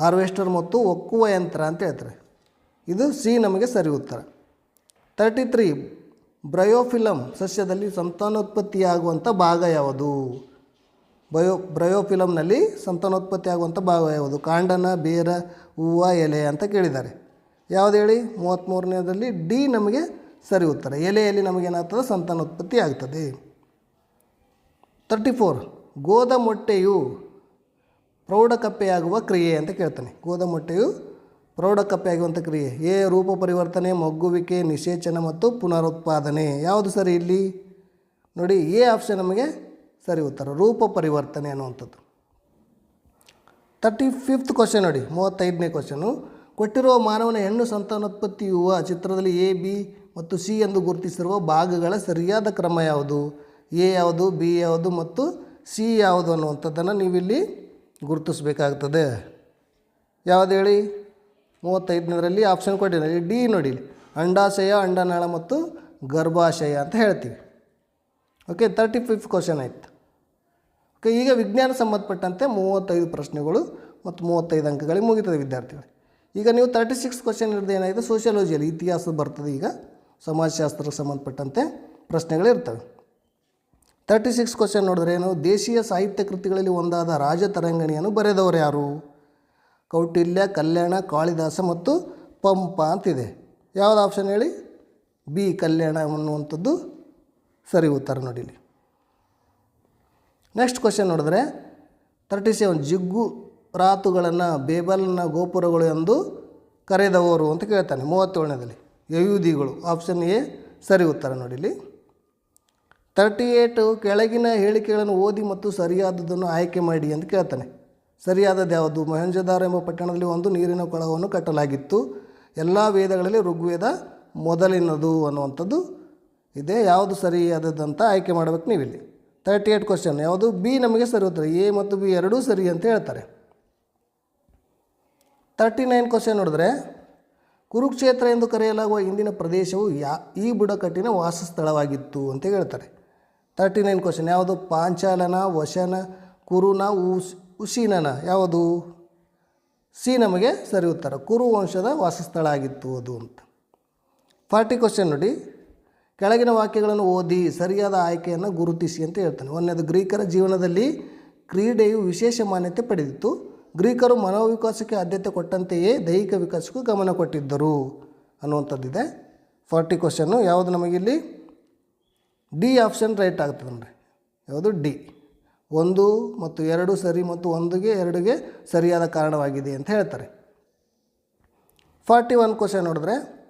ಹಾರ್ವೆಸ್ಟರ್ ಮತ್ತು ಒಕ್ಕುವ ಯಂತ್ರ ಅಂತ ಹೇಳ್ತಾರೆ. ಇದು ಸಿ ನಮಗೆ ಸರಿ ಉತ್ತರ. ತರ್ಟಿ ತ್ರೀ ಬ್ರಯೋಫಿಲಮ್ ಸಸ್ಯದಲ್ಲಿ ಸಂತಾನೋತ್ಪತ್ತಿಯಾಗುವಂಥ ಭಾಗ ಯಾವುದು? ಬಯೋ ಬ್ರಯೋಫಿಲಮ್ನಲ್ಲಿ ಸಂತಾನೋತ್ಪತ್ತಿ ಆಗುವಂಥ ಭಾಗ ಯಾವುದು? ಕಾಂಡನ, ಬೇರ, ಹೂವ, ಎಲೆ ಅಂತ ಕೇಳಿದ್ದಾರೆ. ಯಾವುದು ಹೇಳಿ? ಮೂವತ್ತ್ಮೂರನೇದಲ್ಲಿ ಡಿ ನಮಗೆ ಸರಿ ಉತ್ತರ ಎಲೆಯಲ್ಲಿ ನಮಗೇನಾಗ್ತದೆ? ಸಂತಾನೋತ್ಪತ್ತಿ ಆಗ್ತದೆ. ತರ್ಟಿ ಫೋರ್ ಗೋದ ಮೊಟ್ಟೆಯು ಪ್ರೌಢಕಪ್ಪೆಯಾಗುವ ಕ್ರಿಯೆ ಅಂತ ಕೇಳ್ತಾನೆ. ಗೋದ ಮೊಟ್ಟೆಯು ಪ್ರೌಢಕಪ್ಪೆಯಾಗುವಂಥ ಕ್ರಿಯೆ. ಎ, ರೂಪ ಪರಿವರ್ತನೆ, ಮಗ್ಗುವಿಕೆ, ನಿಷೇಚನ ಮತ್ತು ಪುನರುತ್ಪಾದನೆ. ಯಾವುದು ಸರಿ ಇಲ್ಲಿ? ನೋಡಿ, ಎ ಆಪ್ಷನ್ ನಮಗೆ ಸರಿ ಉತ್ತರ. ರೂಪ ಪರಿವರ್ತನೆ ಅನ್ನುವಂಥದ್ದು. ತರ್ಟಿ ಫಿಫ್ತ್ ಕ್ವಶನ್ ನೋಡಿ, ಮೂವತ್ತೈದನೇ ಕ್ವಶನು ಕೊಟ್ಟಿರುವ ಮಾನವನ ಹೆಣ್ಣು ಸಂತಾನೋತ್ಪತ್ತಿ ಯುವ ಚಿತ್ರದಲ್ಲಿ ಎ, ಬಿ ಮತ್ತು ಸಿ ಎಂದು ಗುರುತಿಸಿರುವ ಭಾಗಗಳ ಸರಿಯಾದ ಕ್ರಮ ಯಾವುದು? ಎ ಯಾವುದು, ಬಿ ಯಾವುದು ಮತ್ತು ಸಿ ಯಾವುದು ಅನ್ನುವಂಥದ್ದನ್ನು ನೀವಿಲ್ಲಿ ಗುರುತಿಸಬೇಕಾಗ್ತದೆ. ಯಾವುದು ಹೇಳಿ? ಮೂವತ್ತೈದನೇದರಲ್ಲಿ ಆಪ್ಷನ್ ಕೊಟ್ಟಿದ್ದಾರೆ. ಡಿ ನೋಡಿ. ಅಂಡಾಶಯ, ಅಂಡನಾಳ ಮತ್ತು ಗರ್ಭಾಶಯ ಅಂತ ಹೇಳ್ತೀವಿ. ಓಕೆ ತರ್ಟಿ ಫಿಫ್ತ್ ಕ್ವಶನ್ ಆಯಿತು. ಓಕೆ ಈಗ ವಿಜ್ಞಾನ ಸಂಬಂಧಪಟ್ಟಂತೆ ಮೂವತ್ತೈದು ಪ್ರಶ್ನೆಗಳು ಮತ್ತು ಮೂವತ್ತೈದು ಅಂಕಗಳಿಗೆ ಮುಗಿತದೆ ವಿದ್ಯಾರ್ಥಿಗಳು. ಈಗ ನೀವು ತರ್ಟಿ ಸಿಕ್ಸ್ ಕ್ವಶನ್ ಇರೋದು ಏನಾಗಿದೆ ಸೋಷಿಯಾಲಜಿಯಲ್ಲಿ ಇತಿಹಾಸ ಬರ್ತದೆ ಈಗ. ಸಮಾಜಶಾಸ್ತ್ರಕ್ಕೆ ಸಂಬಂಧಪಟ್ಟಂತೆ ಪ್ರಶ್ನೆಗಳು ಇರ್ತವೆ ತರ್ಟಿ ಸಿಕ್ಸ್ ಕ್ವಶನ್ ನೋಡಿದ್ರೆ ಏನು? ದೇಶೀಯ ಸಾಹಿತ್ಯ ಕೃತಿಗಳಲ್ಲಿ ಒಂದಾದ ರಾಜತರಂಗಣಿಯನ್ನು ಬರೆದವರು ಯಾರು? ಕೌಟಿಲ್ಯ, ಕಲ್ಯಾಣ, ಕಾಳಿದಾಸ ಮತ್ತು ಪಂಪ ಅಂತಿದೆ. ಯಾವ್ದು ಆಪ್ಷನ್ ಹೇಳಿ? ಬಿ, ಕಲ್ಯಾಣ ಅನ್ನುವಂಥದ್ದು. ಸರಿ, ಉತ್ತರ ನೋಡಿಲಿ. ನೆಕ್ಸ್ಟ್ ಕ್ವಶನ್ ನೋಡಿದ್ರೆ ತರ್ಟಿ ಸೆವೆನ್ ಜಿಗ್ಗು ರಾತುಗಳನ್ನು ಬೇಬಲ್ನ ಗೋಪುರಗಳು ಎಂದು ಕರೆದವರು ಅಂತ ಕೇಳ್ತಾನೆ ಮೂವತ್ತೇಳನೇದಲ್ಲಿ. ಯಯೂದಿಗಳು ಆಪ್ಷನ್ ಎ, ಸರಿ, ಉತ್ತರ ನೋಡಿಲಿ. ತರ್ಟಿ ಏಟು ಕೆಳಗಿನ ಹೇಳಿಕೆಗಳನ್ನು ಓದಿ ಮತ್ತು ಸರಿಯಾದದನ್ನು ಆಯ್ಕೆ ಮಾಡಿ ಅಂತ ಕೇಳ್ತಾನೆ. ಸರಿಯಾದದ್ದು ಯಾವುದು? ಮೊಹಂಜದಾರ ಎಂಬ ಪಟ್ಟಣದಲ್ಲಿ ಒಂದು ನೀರಿನ ಕೊಳವನ್ನು ಕಟ್ಟಲಾಗಿತ್ತು. ಎಲ್ಲ ವೇದಗಳಲ್ಲಿ ಋಗ್ವೇದ ಮೊದಲಿನದು ಅನ್ನುವಂಥದ್ದು ಇದೆ. ಯಾವುದು ಸರಿಯಾದದ್ದಂತ ಆಯ್ಕೆ ಮಾಡಬೇಕು ನೀವಿಲ್ಲಿ. ತರ್ಟಿ ಏಟ್ ಕ್ವಶನ್ ಯಾವುದು? ಬಿ ನಮಗೆ ಸರಿ ಉತ್ತರ. ಎ ಮತ್ತು ಬಿ ಎರಡೂ ಸರಿ ಅಂತ ಹೇಳ್ತಾರೆ. ತರ್ಟಿ ನೈನ್ ಕ್ವಶನ್ ನೋಡಿದ್ರೆ, ಕುರುಕ್ಷೇತ್ರ ಎಂದು ಕರೆಯಲಾಗುವ ಇಂದಿನ ಪ್ರದೇಶವು ಯಾ, ಈ ಬುಡಕಟ್ಟಿನ ವಾಸಸ್ಥಳವಾಗಿತ್ತು ಅಂತ ಹೇಳ್ತಾರೆ. ತರ್ಟಿ ನೈನ್ ಕ್ವಶನ್ ಯಾವುದು? ಪಾಂಚಾಲನ, ವಶನ, ಕುರುನ ಉಸ್ ಉಶೀನನ ಯಾವುದು? ಸಿ ನಮಗೆ ಸರಿ ಉತ್ತರ, ಕುರು ವಂಶದ ವಾಸಸ್ಥಳ ಆಗಿತ್ತು ಅದು ಅಂತ. ಫಾರ್ಟಿ ಕ್ವಶನ್ ನೋಡಿ. ಕೆಳಗಿನ ವಾಕ್ಯಗಳನ್ನು ಓದಿ, ಸರಿಯಾದ ಆಯ್ಕೆಯನ್ನು ಗುರುತಿಸಿ ಅಂತ ಹೇಳ್ತಾನೆ. ಒಂದನೇದು, ಗ್ರೀಕರ ಜೀವನದಲ್ಲಿ ಕ್ರೀಡೆಯು ವಿಶೇಷ ಮಾನ್ಯತೆ ಪಡೆದಿತ್ತು. ಗ್ರೀಕರು ಮನೋವಿಕಾಸಕ್ಕೆ ಆದ್ಯತೆ ಕೊಟ್ಟಂತೆಯೇ ದೈಹಿಕ ವಿಕಾಸಕ್ಕೂ ಗಮನ ಕೊಟ್ಟಿದ್ದರು ಅನ್ನುವಂಥದ್ದಿದೆ. ಫಾರ್ಟಿ ಕ್ವಶನ್ನು ಯಾವುದು ನಮಗಿಲ್ಲಿ? ಡಿ ಆಪ್ಷನ್ ರೈಟ್ ಆಗ್ತದೆ ನೋಡಿ ಯಾವುದು? ಡಿ. ಒಂದು ಮತ್ತು ಎರಡು ಸರಿ ಮತ್ತು ಒಂದುಗೆ, ಎರಡುಗೆ ಸರಿಯಾದ ಕಾರಣವಾಗಿದೆ ಅಂತ ಹೇಳ್ತಾರೆ. ಫಾರ್ಟಿ ಒನ್ ಕ್ವಶನ್ ನೋಡಿದ್ರೆ,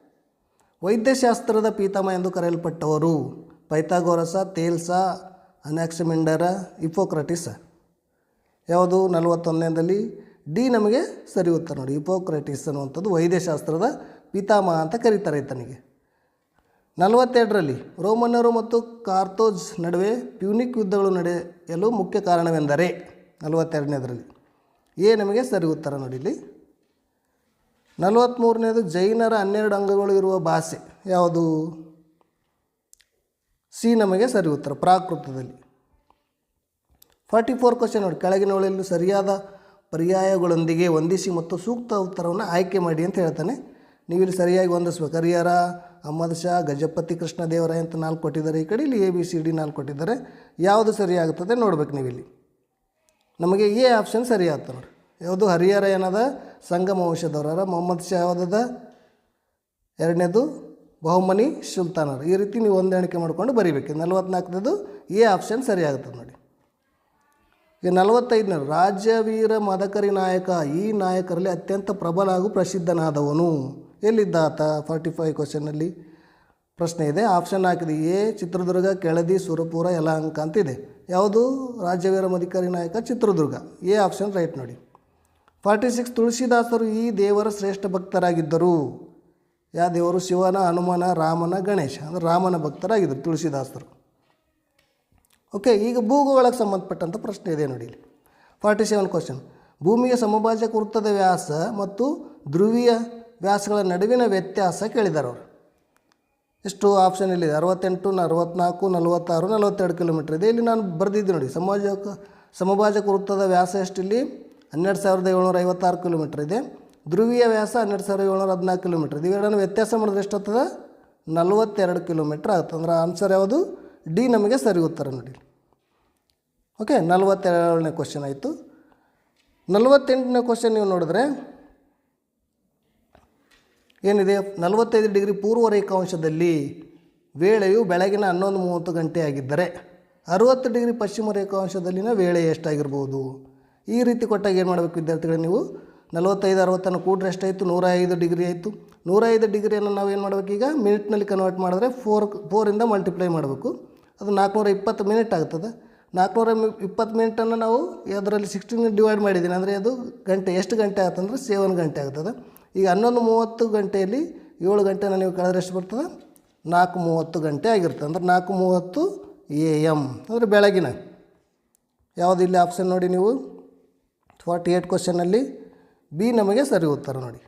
ವೈದ್ಯಶಾಸ್ತ್ರದ ಪೀತಾಮ ಎಂದು ಕರೆಯಲ್ಪಟ್ಟವರು, ಪೈಥಾಗೋರಸ ತೇಲ್ಸ ಅನ್ಯಾಕ್ಸಿಮೆಂಡರ ಇಪೋಕ್ರಟಿಸ ಯಾವುದು? ನಲವತ್ತೊಂದನೇದಲ್ಲಿ, ಡಿ ನಮಗೆ ಸರಿ ಉತ್ತರ ನೋಡಿ. ಇಪೋಕ್ರಟಿಸ್ ಅನ್ನುವಂಥದ್ದು ವೈದ್ಯಶಾಸ್ತ್ರದ ಪಿತಾಮಹ ಅಂತ ಕರೀತಾರೆ ಈತನಿಗೆ. ನಲವತ್ತೆರಡರಲ್ಲಿ ರೋಮನ್ನರು ಮತ್ತು ಕಾರ್ತೋಜ್ ನಡುವೆ ಪ್ಯೂನಿಕ್ ಯುದ್ಧಗಳು ನಡೆಯಲು ಮುಖ್ಯ ಕಾರಣವೆಂದರೆ ನಲವತ್ತೆರಡನೇದರಲ್ಲಿ. ಎ ನಮಗೆ ಸರಿ ಉತ್ತರ ನೋಡಿ ಇಲ್ಲಿ ನಲವತ್ತ್ಮೂರನೇದು ಜೈನರ ಹನ್ನೆರಡು ಅಂಗಗಳು ಇರುವ ಭಾಷೆ ಯಾವುದು? ಸಿ ನಮಗೆ ಸರಿ ಉತ್ತರ ಪ್ರಾಕೃತದಲ್ಲಿ. ಫಾರ್ಟಿ ಫೋರ್ ಕ್ವಶನ್ ನೋಡಿ ಕೆಳಗಿನವುಗಳಲ್ಲಿ ಸರಿಯಾದ ಪರ್ಯಾಯಗಳೊಂದಿಗೆ ಹೊಂದಿಸಿ ಮತ್ತು ಸೂಕ್ತ ಉತ್ತರವನ್ನು ಆಯ್ಕೆ ಮಾಡಿ ಅಂತ ಹೇಳ್ತಾನೆ. ನೀವು ಇಲ್ಲಿ ಸರಿಯಾಗಿ ಹೊಂದಿಸ್ಬೇಕು. ಹರಿಹರ ಅಹಮದ್ ಶಾ, ಗಜಪತಿ ಕೃಷ್ಣ ದೇವರಾಯ ಅಂತ ನಾಲ್ಕು ಕೊಟ್ಟಿದ್ದಾರೆ. ಈ ಕಡೆ ಇಲ್ಲಿ ಎ ಬಿ ಸಿ ಡಿ ನಾಲ್ಕು ಕೊಟ್ಟಿದ್ದಾರೆ. ಯಾವುದು ಸರಿಯಾಗುತ್ತದೆ ನೋಡ್ಬೇಕು ನೀವು ಇಲ್ಲಿ ನಮಗೆ ಎ ಆಪ್ಷನ್ ಸರಿ ಆಗ್ತದೆ ನೋಡಿ ಯಾವುದು? ಹರಿಹರ ಏನದ? ಸಂಗಮ ವಂಶದವರ ಮೊಹಮ್ಮದ್ ಶಾ ಯಾವುದದ? ಎರಡನೇದು ಬಹುಮನಿ ಸುಲ್ತಾನರು. ಈ ರೀತಿ ನೀವು ಹೊಂದಾಣಿಕೆ ಮಾಡಿಕೊಂಡು ಬರೀಬೇಕು. ನಲವತ್ನಾಲ್ಕನೇದು ಎ ಆಪ್ಷನ್ ಸರಿ ನೋಡಿ. ಈಗ ನಲವತ್ತೈದನೇ ರಾಜ್ಯವೀರ ಮದಕರಿ ನಾಯಕ. ಈ ನಾಯಕರಲ್ಲಿ ಅತ್ಯಂತ ಪ್ರಬಲ ಹಾಗೂ ಪ್ರಸಿದ್ಧನಾದವನು. ಎಲ್ಲಿದ್ದಾತ ಫಾರ್ಟಿ ಫೈವ್ ಕ್ವಶನಲ್ಲಿ ಪ್ರಶ್ನೆ ಇದೆ. ಆಪ್ಷನ್ ಹಾಕಿದೆ. ಎ, ಚಿತ್ರದುರ್ಗ, ಕೆಳದಿ, ಸುರಪುರ, ಯಲಹಂಕ ಅಂತ ಇದೆ. ಯಾವುದು? ರಾಜ್ಯವೀರ Madakari Nayaka Chitradurga. A option right ನೋಡಿ. ಫಾರ್ಟಿ ಸಿಕ್ಸ್ ತುಳಸಿದಾಸರು ಈ ದೇವರ ಶ್ರೇಷ್ಠ ಭಕ್ತರಾಗಿದ್ದರು. ಯಾವ ದೇವರು? ಶಿವನ, ಹನುಮನ, ರಾಮನ, ಗಣೇಶ. ಅಂದರೆ ರಾಮನ ಭಕ್ತರಾಗಿದ್ದರು ತುಳಸಿದಾಸರು. ಓಕೆ ಈಗ ಭೂಗೋಳಕ್ಕೆ ಸಂಬಂಧಪಟ್ಟಂಥ ಪ್ರಶ್ನೆ ಇದೆ ನೋಡಿ ಇಲ್ಲಿ. ಫಾರ್ಟಿ ಸೆವೆನ್ ಕ್ವಶನ್ ಭೂಮಿಯ ಸಮಭಾಜಕ ವೃತ್ತದ ವ್ಯಾಸ ಮತ್ತು ಧ್ರುವೀಯ ವ್ಯಾಸಗಳ ನಡುವಿನ ವ್ಯತ್ಯಾಸ ಕೇಳಿದ್ದಾರೆ ಅವರು ಎಷ್ಟು ಆಪ್ಷನ್ ಇಲ್ಲಿದೆ ಅರವತ್ತೆಂಟು, ಅರವತ್ನಾಲ್ಕು, ನಲವತ್ತಾರು, ನಲವತ್ತೆರಡು ಕಿಲೋಮೀಟ್ರ್ ಇದೆ. ಇಲ್ಲಿ ನಾನು ಬರೆದಿದ್ದೆ ನೋಡಿ ಸಮಾಜಕ ಸಮಭಾಜಕ ವೃತ್ತದ ವ್ಯಾಸ ಎಷ್ಟಿಲ್ಲಿ? ಹನ್ನೆರಡು ಸಾವಿರದ ಏಳ್ನೂರ ಐವತ್ತಾರು ಕಿಲೋಮೀಟ್ರ್ ಇದೆ. ಧ್ರುವೀಯ ವ್ಯಾಸ ಹನ್ನೆರಡು ಸಾವಿರದ ಏಳ್ನೂರ ಹದಿನಾಲ್ಕು ಕಿಲೋಮೀಟ್ರ್ ಇದೆ. ಇವೆರಡನ್ನು ವ್ಯತ್ಯಾಸ ಮಾಡಿದ್ರೆ ಎಷ್ಟಾಗ್ತದೆ ನಲವತ್ತೆರಡು ಕಿಲೋಮೀಟ್ರ್ ಆಗುತ್ತೆ. ಅಂದ್ರೆ ಆನ್ಸರ್ ಯಾವುದು? ಡಿ ನಮಗೆ ಸರಿ ಉತ್ತರ ನೋಡಿ. ಓಕೆ ನಲವತ್ತೆರಡನೇ ಕ್ವಶನ್ ಆಯಿತು. ನಲವತ್ತೆಂಟನೇ ಕ್ವಶನ್ ನೀವು ನೋಡಿದ್ರೆ ಏನಿದೆ? ನಲವತ್ತೈದು ಡಿಗ್ರಿ ಪೂರ್ವ ರೇಖಾಂಶದಲ್ಲಿ ವೇಳೆಯು ಬೆಳಗಿನ ಹನ್ನೊಂದು ಮೂವತ್ತು ಗಂಟೆ ಆಗಿದ್ದರೆ ಅರುವತ್ತು ಡಿಗ್ರಿ ಪಶ್ಚಿಮ ರೇಖಾಂಶದಲ್ಲಿನ ವೇಳೆ ಎಷ್ಟಾಗಿರ್ಬೋದು? ಈ ರೀತಿ ಕೊಟ್ಟಾಗ ಏನು ಮಾಡಬೇಕು ವಿದ್ಯಾರ್ಥಿಗಳು ನೀವು? ನಲವತ್ತೈದು, ಅರವತ್ತನ್ನು ಕೂಡ್ರೆ ಎಷ್ಟಾಯಿತು? ನೂರ ಐದು ಡಿಗ್ರಿ ಆಯಿತು. ನೂರ ಐದು ಡಿಗ್ರಿಯನ್ನು ನಾವು ಏನು ಮಾಡಬೇಕು ಈಗ? ಮಿನಿಟ್ನಲ್ಲಿ ಕನ್ವರ್ಟ್ ಮಾಡಿದ್ರೆ ಫೋರ್ ಫೋರಿಂದ ಮಲ್ಟಿಪ್ಲೈ ಮಾಡಬೇಕು. ಅದು ನಾಲ್ಕುನೂರ ಇಪ್ಪತ್ತು ಮಿನಿಟ್ ಆಗ್ತದೆ. ನಾಲ್ಕುನೂರ ಇಪ್ಪತ್ತು ಮಿನಿಟನ್ನು ನಾವು ಅದರಲ್ಲಿ ಸಿಕ್ಸ್ಟೀನ್ ಡಿವೈಡ್ ಮಾಡಿದ್ದೀನಿ. ಅಂದರೆ ಅದು ಗಂಟೆ, ಎಷ್ಟು ಗಂಟೆ ಆಯ್ತಂದ್ರೆ ಸೆವೆನ್ ಗಂಟೆ ಆಗ್ತದೆ. ಈಗ ಹನ್ನೊಂದು ಮೂವತ್ತು ಗಂಟೆಯಲ್ಲಿ ಏಳು ಗಂಟೆನ ನೀವು ಕಳೆದ್ರೆ ಎಷ್ಟು ಬರ್ತದೆ? ನಾಲ್ಕು ಮೂವತ್ತು ಗಂಟೆ ಆಗಿರ್ತದೆ ಅಂದ್ರೆ ನಾಲ್ಕು ಮೂವತ್ತು ಎ ಎಂ ಅಂದರೆ ಬೆಳಗಿನ. ಯಾವುದು ಇಲ್ಲಿ ಆಪ್ಷನ್ ನೋಡಿ ನೀವು. ಫಾರ್ಟಿ ಏಯ್ಟ್ ಕ್ವಶನಲ್ಲಿ ಬಿ ನಮಗೆ ಸರಿ ಉತ್ತರ ನೋಡಿ.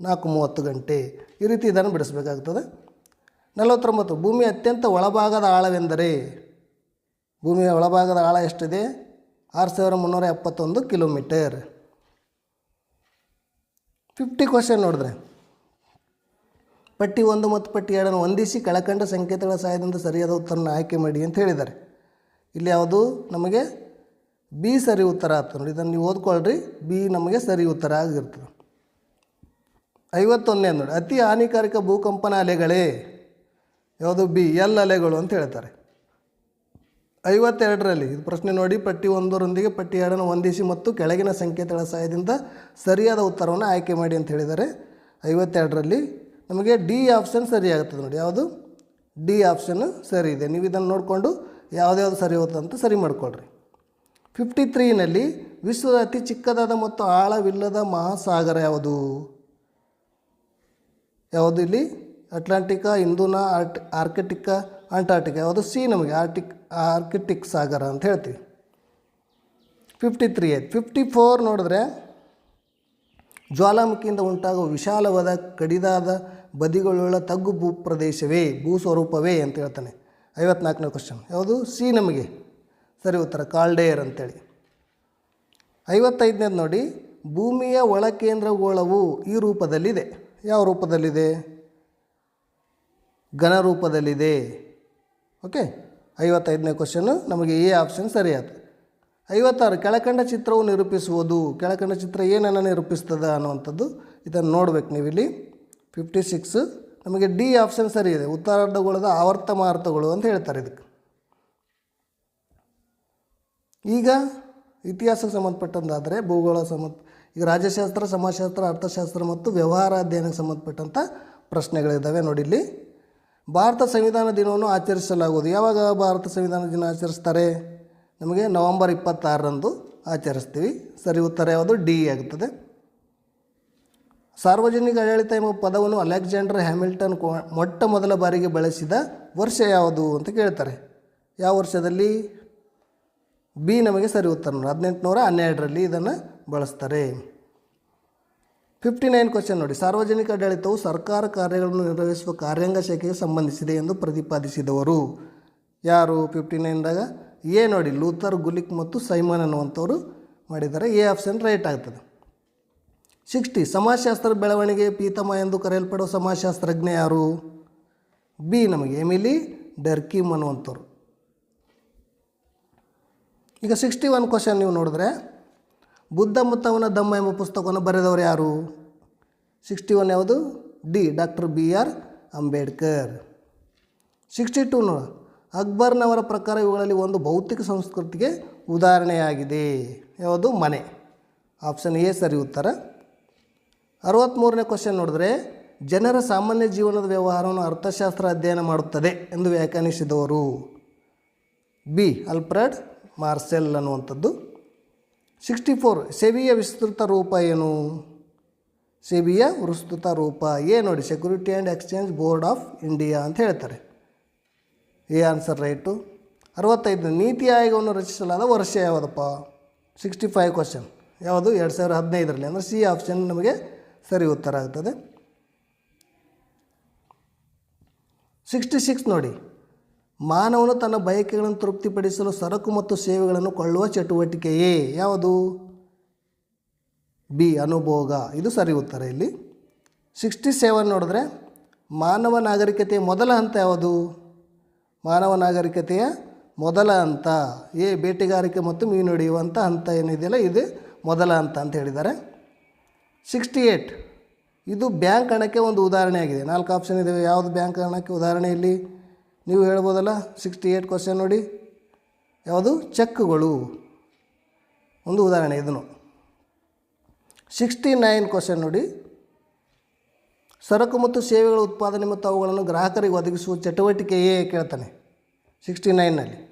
ನಾಲ್ಕು ಮೂವತ್ತು ಗಂಟೆ. ಈ ರೀತಿ ಇದನ್ನು ಬಿಡಿಸಬೇಕಾಗ್ತದೆ. ನಲವತ್ತೊಂಬತ್ತು ಭೂಮಿ ಅತ್ಯಂತ ಒಳಭಾಗದ ಆಳವೆಂದರೆ? ಭೂಮಿಯ ಒಳಭಾಗದ ಆಳ ಎಷ್ಟಿದೆ? ಆರು ಸಾವಿರ ಮುನ್ನೂರ ಎಪ್ಪತ್ತೊಂದು ಕಿಲೋಮೀಟರ್. ಫಿಫ್ಟಿ ಕ್ವಶನ್ ನೋಡಿದ್ರೆ. ಪಟ್ಟಿ ಒಂದು ಮತ್ತು ಪಟ್ಟಿ ಎರಡನ್ನು ಹೊಂದಿಸಿ ಕೆಳಕಂಡ ಸಂಕೇತಗಳ ಸಹಾಯದಿಂದ ಸರಿಯಾದ ಉತ್ತರನ ಆಯ್ಕೆ ಮಾಡಿ ಅಂತ ಹೇಳಿದ್ದಾರೆ. ಇಲ್ಲಿ ಯಾವುದು? ನಮಗೆ ಬಿ ಸರಿ ಉತ್ತರ ಆಗ್ತದೆ ನೋಡಿ. ಇದನ್ನು ನೀವು ಓದ್ಕೊಳ್ರಿ. ಬಿ ನಮಗೆ ಸರಿ ಉತ್ತರ ಆಗಿರ್ತದೆ. ಐವತ್ತೊಂದನೇ ನೋಡಿ. ಅತಿ ಹಾನಿಕಾರಕ ಭೂಕಂಪನ ಅಲೆಗಳೇ? ಯಾವುದು? ಬಿ ಎಲ್ ಅಲೆಗಳು ಅಂತ ಹೇಳ್ತಾರೆ. ಐವತ್ತೆರಡರಲ್ಲಿ. ಇದು ಪ್ರಶ್ನೆ ನೋಡಿ, ಪಟ್ಟಿ ಒಂದರೊಂದಿಗೆ ಪಟ್ಟಿ ಎರಡನ್ನು ಹೊಂದಿಸಿ ಮತ್ತು ಕೆಳಗಿನ ಸಂಕೇತಗಳ ಸಹಾಯದಿಂದ ಸರಿಯಾದ ಉತ್ತರವನ್ನು ಆಯ್ಕೆ ಮಾಡಿ ಅಂತ ಹೇಳಿದ್ದಾರೆ. ಐವತ್ತೆರಡರಲ್ಲಿ ನಮಗೆ ಡಿ ಆಪ್ಷನ್ ಸರಿ ಆಗುತ್ತದೆ ನೋಡಿ. ಯಾವುದು? ಡಿ ಆಪ್ಷನ್ ಸರಿ ಇದೆ. ನೀವು ಇದನ್ನು ನೋಡಿಕೊಂಡು ಯಾವುದ್ಯಾವುದು ಸರಿ ಹೋಗುತ್ತೆ ಅಂತ ಸರಿ ಮಾಡಿಕೊಳ್ರಿ. ಫಿಫ್ಟಿ ತ್ರೀನಲ್ಲಿ ವಿಶ್ವದ ಅತಿ ಚಿಕ್ಕದಾದ ಮತ್ತು ಆಳವಿಲ್ಲದ ಮಹಾಸಾಗರ ಯಾವುದು? ಯಾವುದು ಇಲ್ಲಿ? ಅಟ್ಲಾಂಟಿಕಾ ಹಿಂದೂನಾ ಆರ್ಟ್ ಆರ್ಕಿಟಿಕಾ ಅಂಟಾರ್ಟಿಕಾ ಯಾವುದು ಸಿ ನಮಗೆ ಆರ್ಟಿಕ್ ಆರ್ಕಿಟಿಕ್ ಸಾಗರ ಅಂತ ಹೇಳ್ತೀವಿ. ಫಿಫ್ಟಿ ತ್ರೀ ಆಯ್ತು. ಫಿಫ್ಟಿ ಫೋರ್ ನೋಡಿದ್ರೆ ಜ್ವಾಲಾಮುಖಿಯಿಂದ ಉಂಟಾಗುವ ವಿಶಾಲವಾದ, ಕಡಿದಾದ ಬದಿಗಳುಳ್ಳ ತಗ್ಗು ಭೂ ಪ್ರದೇಶವೇ, ಭೂ ಅಂತ ಹೇಳ್ತಾನೆ. ಐವತ್ನಾಲ್ಕನೇ ಕ್ವಶನ್ ಯಾವುದು? ಸಿ ನಮಗೆ. ಸರಿ, ಉತ್ತರ. ಕಾಲ್ಡೇರ್ ಅಂತೇಳಿ. ಐವತ್ತೈದನೇದು ನೋಡಿ, ಭೂಮಿಯ ಒಳಕೇಂದ್ರಗೋಳವು ಈ ರೂಪದಲ್ಲಿದೆ. ಯಾವ ರೂಪದಲ್ಲಿದೆ? ಘನ ರೂಪದಲ್ಲಿದೆ. ಓಕೆ ಐವತ್ತೈದನೇ ಕ್ವಶನ್ನು ನಮಗೆ ಎ ಆಪ್ಷನ್ ಸರಿಯಾದ ಐವತ್ತಾರು, ಕೆಳಕಂಡ ಚಿತ್ರವು ನಿರೂಪಿಸುವುದು. ಕೆಳಕಂಡ ಚಿತ್ರ ಏನನ್ನು ನಿರೂಪಿಸ್ತದೆ ಅನ್ನುವಂಥದ್ದು ಇದನ್ನು ನೋಡ್ಬೇಕು ನೀವಿಲ್ಲಿ. ಫಿಫ್ಟಿ ಸಿಕ್ಸ್ ನಮಗೆ ಡಿ ಆಪ್ಷನ್ ಸರಿ ಇದೆ ಉತ್ತರಾರ್ಧಗೋಳದ ಆವರ್ತ ಮಾರ್ತಗಳು ಅಂತ ಹೇಳ್ತಾರೆ ಇದಕ್ಕೆ. ಈಗ ಇತಿಹಾಸಕ್ಕೆ ಸಂಬಂಧಪಟ್ಟಂತಾದರೆ ಭೂಗೋಳ ಸಂಬಂಧ, ಈಗ ರಾಜ್ಯಶಾಸ್ತ್ರ, ಸಮಾಜಶಾಸ್ತ್ರ, ಅರ್ಥಶಾಸ್ತ್ರ ಮತ್ತು ವ್ಯವಹಾರ ಅಧ್ಯಯನಕ್ಕೆ ಸಂಬಂಧಪಟ್ಟಂಥ ಪ್ರಶ್ನೆಗಳಿದ್ದಾವೆ ನೋಡಿ ಇಲ್ಲಿ ಭಾರತ ಸಂವಿಧಾನ ದಿನವನ್ನು ಆಚರಿಸಲಾಗುವುದು. ಯಾವಾಗ ಭಾರತ ಸಂವಿಧಾನ ದಿನ ಆಚರಿಸ್ತಾರೆ? ನಮಗೆ ನವಂಬರ್ ಇಪ್ಪತ್ತಾರರಂದು ಆಚರಿಸ್ತೀವಿ. ಸರಿ, ಉತ್ತರ ಯಾವುದು? ಡಿ ಆಗುತ್ತದೆ ಸಾರ್ವಜನಿಕ ಆಡಳಿತ ಎಂಬ ಪದವನ್ನು ಅಲೆಕ್ಸಾಂಡರ್ ಹ್ಯಾಮಿಲ್ಟನ್ ಮೊಟ್ಟ ಮೊದಲ ಬಾರಿಗೆ ಬಳಸಿದ ವರ್ಷ ಯಾವುದು ಅಂತ ಕೇಳ್ತಾರೆ. ಯಾವ ವರ್ಷದಲ್ಲಿ? ಬಿ ನಮಗೆ ಸರಿ ಉತ್ತರ ಹದಿನೆಂಟುನೂರ ಹನ್ನೆರಡರಲ್ಲಿ ಇದನ್ನು ಬಳಸ್ತಾರೆ. ಫಿಫ್ಟಿ ನೈನ್ ಕ್ವಶನ್ ನೋಡಿ. ಸಾರ್ವಜನಿಕ ಆಡಳಿತವು ಸರ್ಕಾರ ಕಾರ್ಯಗಳನ್ನು ನಿರ್ವಹಿಸುವ ಕಾರ್ಯಾಂಗ ಶಾಖೆಗೆ ಸಂಬಂಧಿಸಿದೆ ಎಂದು ಪ್ರತಿಪಾದಿಸಿದವರು. ಯಾರು? ಫಿಫ್ಟಿ ನೈನ್ದಾಗ ಎ ನೋಡಿ. ಲೂಥರ್, ಗುಲಿಕ್ ಮತ್ತು ಸೈಮನ್ ಅನ್ನುವಂಥವರು ಮಾಡಿದ್ದಾರೆ. ಎ ಆಪ್ಷನ್ ರೈಟ್ ಆಗ್ತದೆ. ಸಿಕ್ಸ್ಟಿ ಸಮಾಜಶಾಸ್ತ್ರ ಬೆಳವಣಿಗೆ ಪೀತಮ ಎಂದು ಕರೆಯಲ್ಪಡುವ ಸಮಾಜಶಾಸ್ತ್ರಜ್ಞ ಯಾರು? ಬಿ ನಮಗೆ. ಎಮಿಲಿ ಡರ್ಕಿಮ್ ಅನ್ನುವಂಥವ್ರು. ಈಗ ಸಿಕ್ಸ್ಟಿ ಒನ್ ಕ್ವಶನ್ ನೀವು ನೋಡಿದ್ರೆ ಬುದ್ಧ ಮುತ್ತವನ ದಮ್ಮ ಎಂಬ ಪುಸ್ತಕವನ್ನು ಬರೆದವರು ಯಾರು? ಸಿಕ್ಸ್ಟಿ ಒನ್ ಯಾವುದು? D, doctor B R Ambedkar. Sixty two ನೋಡ. ಅಕ್ಬರ್ನವರ ಪ್ರಕಾರ ಇವುಗಳಲ್ಲಿ ಒಂದು ಭೌತಿಕ ಸಂಸ್ಕೃತಿಗೆ ಉದಾಹರಣೆಯಾಗಿದೆ. ಯಾವುದು? ಮನೆ. ಆಪ್ಷನ್ ಎ, ಸರಿ ಉತ್ತರ. ಅರವತ್ತ್ಮೂರನೇ ಕ್ವಶನ್ ನೋಡಿದ್ರೆ, ಜನರ ಸಾಮಾನ್ಯ ಜೀವನದ ವ್ಯವಹಾರವನ್ನು ಅರ್ಥಶಾಸ್ತ್ರ ಅಧ್ಯಯನ ಮಾಡುತ್ತದೆ ಎಂದು ವ್ಯಾಖ್ಯಾನಿಸಿದವರು. ಬಿ ಅಲ್ಫ್ರೆಡ್ ಮಾರ್ಸೆಲ್ ಅನ್ನುವಂಥದ್ದು. ಸಿಕ್ಸ್ಟಿ ಫೋರ್ ಸೆಬಿಯ ವಿಸ್ತೃತ ರೂಪ ಏನು? ಸೆಬಿಯ ವಿಸ್ತೃತ ರೂಪ ಎ ನೋಡಿ security and exchange board of India ಅಂತ ಹೇಳ್ತಾರೆ. A answer right. ಅರವತ್ತೈದು, ನೀತಿ ಆಯೋಗವನ್ನು ರಚಿಸಲಾದ ವರ್ಷ ಯಾವುದಪ್ಪ? ಸಿಕ್ಸ್ಟಿ ಫೈವ್ ಕ್ವಶನ್ ಯಾವುದು? ಎರಡು ಸಾವಿರದ ಹದಿನೈದರಲ್ಲಿ. ಅಂದರೆ ಸಿ ಆಪ್ಷನ್ ನಮಗೆ ಸರಿ ಉತ್ತರ ಆಗ್ತದೆ. ಸಿಕ್ಸ್ಟಿ ಸಿಕ್ಸ್ ನೋಡಿ. ಮಾನವನು ತನ್ನ ಬಯಕೆಗಳನ್ನು ತೃಪ್ತಿಪಡಿಸಲು ಸರಕು ಮತ್ತು ಸೇವೆಗಳನ್ನು ಕೊಳ್ಳುವ ಚಟುವಟಿಕೆಯೇ? ಯಾವುದು? ಬಿ, ಅನುಭೋಗ. ಇದು ಸರಿ ಉತ್ತರ ಇಲ್ಲಿ. ಸಿಕ್ಸ್ಟಿ ಸೆವೆನ್ ನೋಡಿದ್ರೆ ಮಾನವ ನಾಗರಿಕತೆಯ ಮೊದಲ ಹಂತ ಯಾವುದು? ಮಾನವ ನಾಗರಿಕತೆಯ ಮೊದಲ ಹಂತ. ಏ ಬೇಟೆಗಾರಿಕೆ ಮತ್ತು ಮೀನು ಹಿಡಿಯುವಂಥ ಹಂತ ಏನಿದೆಯಲ್ಲ, ಇದು ಮೊದಲ ಹಂತ ಅಂತ ಹೇಳಿದ್ದಾರೆ. ಸಿಕ್ಸ್ಟಿ ಏಯ್ಟ್ ಇದು ಬ್ಯಾಂಕ್ ಹಣಕ್ಕೆ ಒಂದು ಉದಾಹರಣೆಯಾಗಿದೆ. ನಾಲ್ಕು ಆಪ್ಷನ್ ಇದ್ದಾವೆ ಯಾವುದು ಬ್ಯಾಂಕ್ ಹಣಕ್ಕೆ ಉದಾಹರಣೆ ಇಲ್ಲಿ? ನೀವು ಹೇಳ್ಬೋದಲ್ಲ? ಸಿಕ್ಸ್ಟಿ ಏಯ್ಟ್ ಕ್ವಶನ್ ನೋಡಿ. ಯಾವುದು? ಚೆಕ್ಗಳು. ಒಂದು ಉದಾಹರಣೆ ಇದನ್ನು. ಸಿಕ್ಸ್ಟಿ ನೈನ್ ಕ್ವಶನ್ ನೋಡಿ. ಸರಕು ಮತ್ತು ಸೇವೆಗಳ ಉತ್ಪಾದನೆ ಮತ್ತು ಅವುಗಳನ್ನು ಗ್ರಾಹಕರಿಗೆ ಒದಗಿಸುವ ಚಟುವಟಿಕೆಯೇ ಕೇಳ್ತಾನೆ. ಸಿಕ್ಸ್ಟಿ ನೈನ್ನಲ್ಲಿ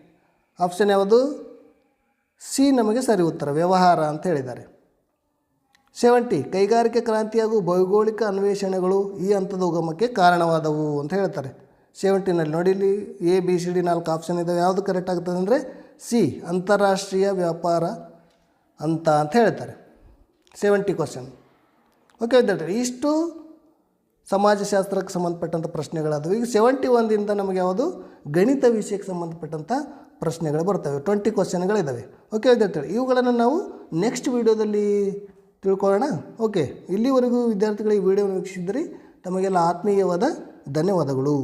ಆಪ್ಷನ್ ಯಾವುದು? ಸಿ ನಮಗೆ ಸರಿ ಉತ್ತರ, ವ್ಯವಹಾರ ಅಂತ ಹೇಳಿದ್ದಾರೆ. ಸೆವೆಂಟಿ ಕೈಗಾರಿಕೆ ಕ್ರಾಂತಿ ಹಾಗೂ ಭೌಗೋಳಿಕ ಅನ್ವೇಷಣೆಗಳು ಈ ಹಂತದ ಉಗಮಕ್ಕೆ ಕಾರಣವಾದವು ಅಂತ ಹೇಳ್ತಾರೆ. ಸೆವೆಂಟಿನಲ್ಲಿ ನೋಡಿ ಇಲ್ಲಿ ಎ, ಬಿ, ಸಿ, ಡಿ ನಾಲ್ಕು ಆಪ್ಷನ್ ಇದ್ದಾವೆ ಯಾವುದು ಕರೆಕ್ಟ್ ಆಗ್ತದೆ ಅಂದರೆ ಸಿ ಅಂತಾರಾಷ್ಟ್ರೀಯ ವ್ಯಾಪಾರ ಅಂತ ಅಂತ ಹೇಳ್ತಾರೆ. ಸೆವೆಂಟಿ ಕ್ವಶನ್ ಓಕೆ ವಿದ್ಯಾರ್ಥಿ ಇಷ್ಟು ಸಮಾಜಶಾಸ್ತ್ರಕ್ಕೆ ಸಂಬಂಧಪಟ್ಟಂಥ ಪ್ರಶ್ನೆಗಳಾದವು. ಈಗ ಸೆವೆಂಟಿ ಒಂದಿಂದ ನಮಗೆ ಯಾವುದು? ಗಣಿತ ವಿಷಯಕ್ಕೆ ಸಂಬಂಧಪಟ್ಟಂಥ ಪ್ರಶ್ನೆಗಳು ಬರ್ತವೆ. ಟ್ವೆಂಟಿ ಕ್ವಶನ್ಗಳಿದ್ದಾವೆ ಓಕೆ ವಿದ್ಯಾರ್ಥಿಗಳು, ಇವುಗಳನ್ನು ನಾವು ನೆಕ್ಸ್ಟ್ ವೀಡಿಯೋದಲ್ಲಿ ತಿಳ್ಕೊಳ್ಳೋಣ. ಓಕೆ ಇಲ್ಲಿವರೆಗೂ ವಿದ್ಯಾರ್ಥಿಗಳು, ಈ ವಿಡಿಯೋವನ್ನು ವೀಕ್ಷಿಸಿದ್ರಿ ತಮಗೆಲ್ಲ ಆತ್ಮೀಯವಾದ ಧನ್ಯವಾದಗಳು.